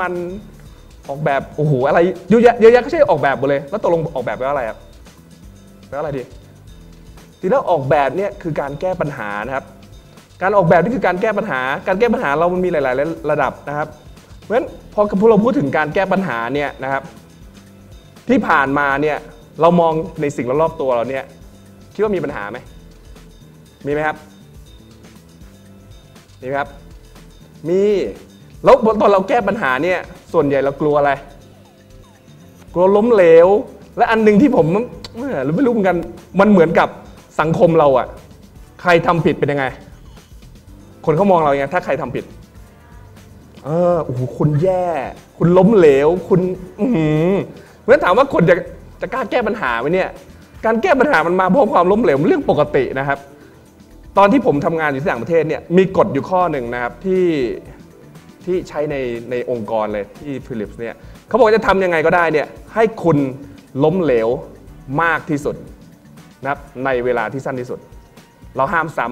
มันออกแบบโอ้โหอะไรเยอะแยะเยอะแยะก็ใช่ออกแบบหมดเลย แล้วตกลงออกแบบแปลว่าอะไรครับแปลว่าอะไรดีทีแล้ออกแบบเนี่ยคือการแก้ปัญหานะครับ การออกแบบนี่คือการแก้ปัญหา การแก้ปัญหาเรามันมีหลาย ๆ ระดับนะครับ เพราะฉะนั้นพอพอเราพูดถึงการแก้ปัญหาเนี่ยนะครับ ที่ผ่านมาเนี่ยเรามองในสิ่งรอบๆตัวเราเนี่ยคิดว่ามีปัญหาไหมมีไหมครับมีไหมครับ มี แล้วตอนเราแก้ปัญหาเนี่ย ส่วนใหญ่เรากลัวอะไร กลัวล้มเหลว และอันหนึ่งที่ผมเอ่อไม่รู้เหมือนกัน มันเหมือนกับสังคมเราอะใครทำผิดเป็นยังไง คนเขามองเราอย่างไงถ้าใครทำผิด เออโอ้โหคุณแย่ คุณล้มเหลว คุณอือหือเพราะฉะนั้นถามว่าคนจะจะกล้าแก้ปัญหาไหมเนี่ย การแก้ปัญหามันมาพราะความล้มเหลวเรื่องปกตินะครับ ตอนที่ผมทำงานอยู่ที่ต่างประเทศเนี่ย มีกฎอยู่ข้อหนึ่งนะครับที่ ที่ใช้ในในองค์กรเลยที่ฟิลิปส์เนี่ยเขาบอกว่าจะทำยังไงก็ได้เนี่ยให้คุณล้มเหลวมากที่สุดนะครับในเวลาที่สั้นที่สุด เราห้ามซ้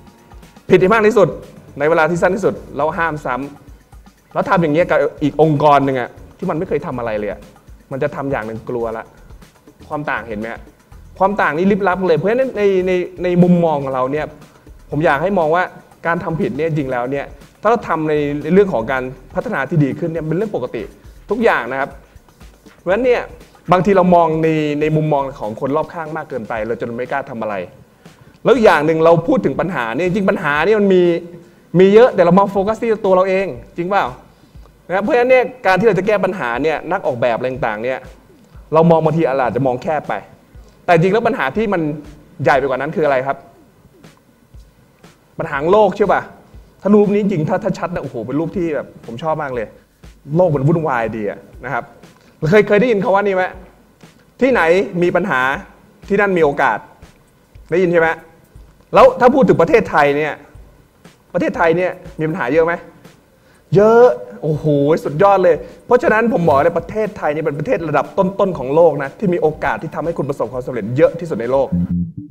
ำผิดที่มากที่สุด ในเวลาที่สั้นที่สุด เราห้ามซ้ำแล้วทำอย่างเงี้ยกับอีกองค์กรหนึ่งอะที่มันไม่เคยทำอะไรเลยมันจะทำอย่างหนึ่งกลัวละความต่างเห็นไหมความต่างนี่ลิบลับเลยเพราะฉะนั้นในในในมุมมองของเราเนี่ยผมอยากให้มองว่าการทำผิดเนี่ยจริงแล้วเนี่ย ถ้าเราทำในเรื่องของการพัฒนาที่ดีขึ้นเนี่ยเป็นเรื่องปกติทุกอย่างนะครับ เพราะฉะนั้นเนี่ยบางทีเรามองในในมุมมองของคนรอบข้างมากเกินไป เราจนไม่กล้าทำอะไร แล้วอย่างหนึ่งเราพูดถึงปัญหาเนี่ยจริงปัญหาเนี่ยมันมีมีเยอะแต่เรามาโฟกัสที่ตัวเราเอง จริงเปล่านะครับเพราะฉะนั้นเนี่ยการที่เราจะแก้ปัญหาเนี่ยนักออกแบบอะไรต่างเนี่ยเรามองบางทีอาจจะมองแคบไป แต่จริงแล้วปัญหาที่มันใหญ่ไปกว่านั้นคืออะไรครับ ปัญหาโลกใช่ป่ะ ถ้ารูปนี้จริงถ้าถ้าชัดนะโอ้โหเป็นรูปที่แบบผมชอบมากเลย โลกมันวุ่นวายดีนะครับเคยเคยได้ยินคาว่านี้ไหมที่ไหนมีปัญหาที่นั่นมีโอกาส ได้ยินใช่ไหมแล้วถ้าพูดถึงประเทศไทยเนี่ยประเทศไทยเนี่ยมีปัญหาเยอะไหมเยอะโอ้โหสุดยอดเลย เพราะฉะนั้นผมบอกเลยประเทศไทยนี่เป็นประเทศระดับต้นๆของโลกนะที่มีโอกาสที่ทำให้คุณประสบความสำเร็จเยอะที่สุดในโลก